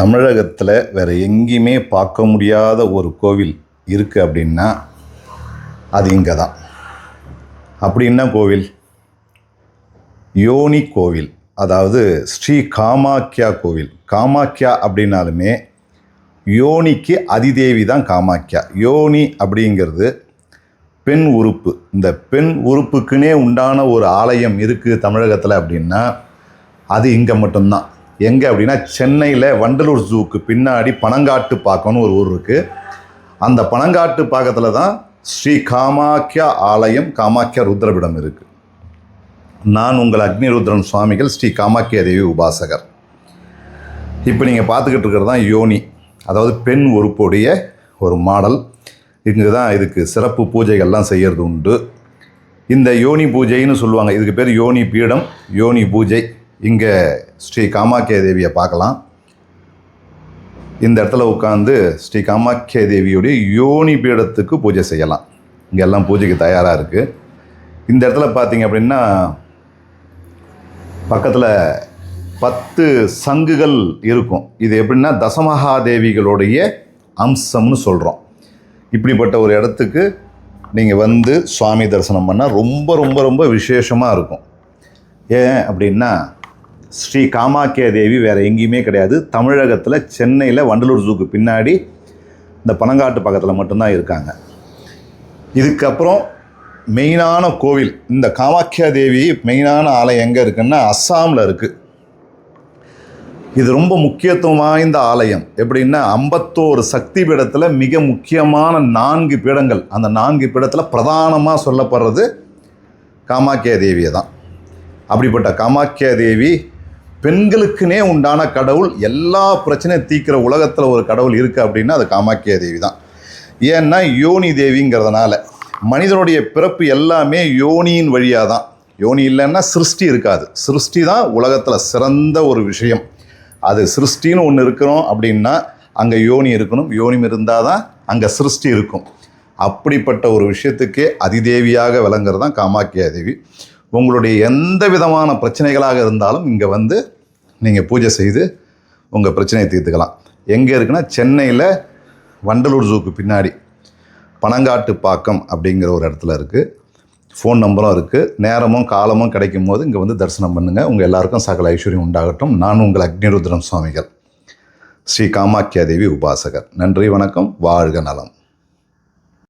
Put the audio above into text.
தமிழகத்தில் வேறு எங்கேயுமே பார்க்க முடியாத ஒரு கோவில் இருக்குது அப்படின்னா அது இங்கே தான் அப்படி என்ன கோவில்? யோனி கோவில். அதாவது ஸ்ரீ காமாக்கியா கோவில். காமாக்கியா அப்படின்னாலுமே யோனிக்கு அதிதேவி தான் காமாக்கியா. யோனி அப்படிங்கிறது பெண் உறுப்பு. இந்த பெண் உறுப்புக்குனே உண்டான ஒரு ஆலயம் இருக்குது தமிழகத்தில் அப்படின்னா அது இங்கே மட்டும்தான். எங்கே அப்படின்னா சென்னையில் வண்டலூர் ஜூக்கு பின்னாடி பனங்காட்டு பாக்கம்னு ஒரு ஊர் இருக்குது அந்த பனங்காட்டு பாக்கத்தில் தான் ஸ்ரீ காமாக்கியா ஆலயம் காமாக்கியா ருத்ரபிடம் இருக்குது நான் உங்கள் அக்னிருத்ரன் சுவாமிகள் ஸ்ரீ காமாக்கியா தேவி உபாசகர். இப்போ நீங்கள் பார்த்துக்கிட்டு இருக்கிறது தான் யோனி. அதாவது பெண் உறுப்புடைய ஒரு மாடல். இங்கே தான் இதுக்கு சிறப்பு பூஜைகள்லாம் செய்கிறது உண்டு. இந்த யோனி பூஜைன்னு சொல்லுவாங்க. இதுக்கு பேர் யோனி பீடம் யோனி பூஜை. இங்கே ஸ்ரீ காமாக்கிய தேவியை பார்க்கலாம். இந்த இடத்துல உட்காந்து ஸ்ரீ காமாக்கிய தேவியுடைய யோனி பீடத்துக்கு பூஜை செய்யலாம். இங்கே எல்லாம் பூஜைக்கு தயாராக இருக்குது இந்த இடத்துல பார்த்தீங்க அப்படின்னா பக்கத்தில் பத்து சங்குகள் இருக்கும். இது எப்படின்னா தசமகாதேவிகளுடைய அம்சம்னு சொல்கிறோம் இப்படிப்பட்ட ஒரு இடத்துக்கு நீங்கள் வந்து சுவாமி தரிசனம் பண்ணால் ரொம்ப ரொம்ப ரொம்ப விசேஷமாக இருக்கும். ஏன் அப்படின்னா ஸ்ரீ காமாக்கிய தேவி வேறு எங்கேயுமே கிடையாது. தமிழகத்தில் சென்னையில் வண்டலூர் ஜூக்கு பின்னாடி இந்த பனங்காட்டு பக்கத்தில் மட்டும்தான் இருக்காங்க. இதுக்கப்புறம் மெயினான கோவில் இந்த காமாக்கியா தேவி மெயினான ஆலயம் எங்கே இருக்குன்னா அஸ்ஸாமில் இருக்குது இது ரொம்ப முக்கியத்துவம் வாய்ந்த ஆலயம். எப்படின்னா ஐம்பத்தோரு சக்தி பீடத்தில் மிக முக்கியமான நான்கு பீடங்கள். அந்த நான்கு பீடத்தில் பிரதானமாக சொல்லப்படுறது காமாக்கியா தேவியை தான் அப்படிப்பட்ட காமாக்கியா தேவி பெண்களுக்குனே உண்டான கடவுள் எல்லா பிரச்சனையும் தீர்க்கிற உலகத்தில் ஒரு கடவுள் இருக்குது அப்படின்னா அது காமாக்கியா தேவி தான். ஏன்னா யோனி தேவிங்கிறதுனால மனிதனுடைய பிறப்பு எல்லாமே யோனியின் வழியாக தான். யோனி இல்லைன்னா சிருஷ்டி இருக்காது. சிருஷ்டி தான் உலகத்தில் சிறந்த ஒரு விஷயம். அது சிருஷ்டின்னு ஒன்று இருக்கிறோம் அப்படின்னா அங்கே யோனி இருக்கணும். யோனி இருந்தால் தான் அங்கே சிருஷ்டி இருக்கும். அப்படிப்பட்ட ஒரு விஷயத்துக்கே அதிதேவியாக விளங்குறது தான் காமாக்கியா தேவி. உங்களுடைய எந்த விதமான பிரச்சனைகளாக இருந்தாலும் இங்கே வந்து நீங்கள் பூஜை செய்து உங்கள் பிரச்சனையை தீர்த்துக்கலாம். எங்கே இருக்குன்னா சென்னையில் வண்டலூர் ஜூக்கு பின்னாடி பனங்காட்டு பாக்கம் அப்படிங்கிற ஒரு இடத்துல இருக்குது ஃபோன் நம்பரும் இருக்குது நேரமும் காலமும் கிடைக்கும் போது இங்கே வந்து தரிசனம் பண்ணுங்கள் உங்கள் எல்லாருக்கும் சகல ஐஸ்வர்யம் உண்டாகட்டும். நான் உங்கள் அக்னிருத்ரம் சுவாமிகள். ஸ்ரீ காமாக்கியா தேவி உபாசகர். நன்றி வணக்கம். வாழ்க நலம்.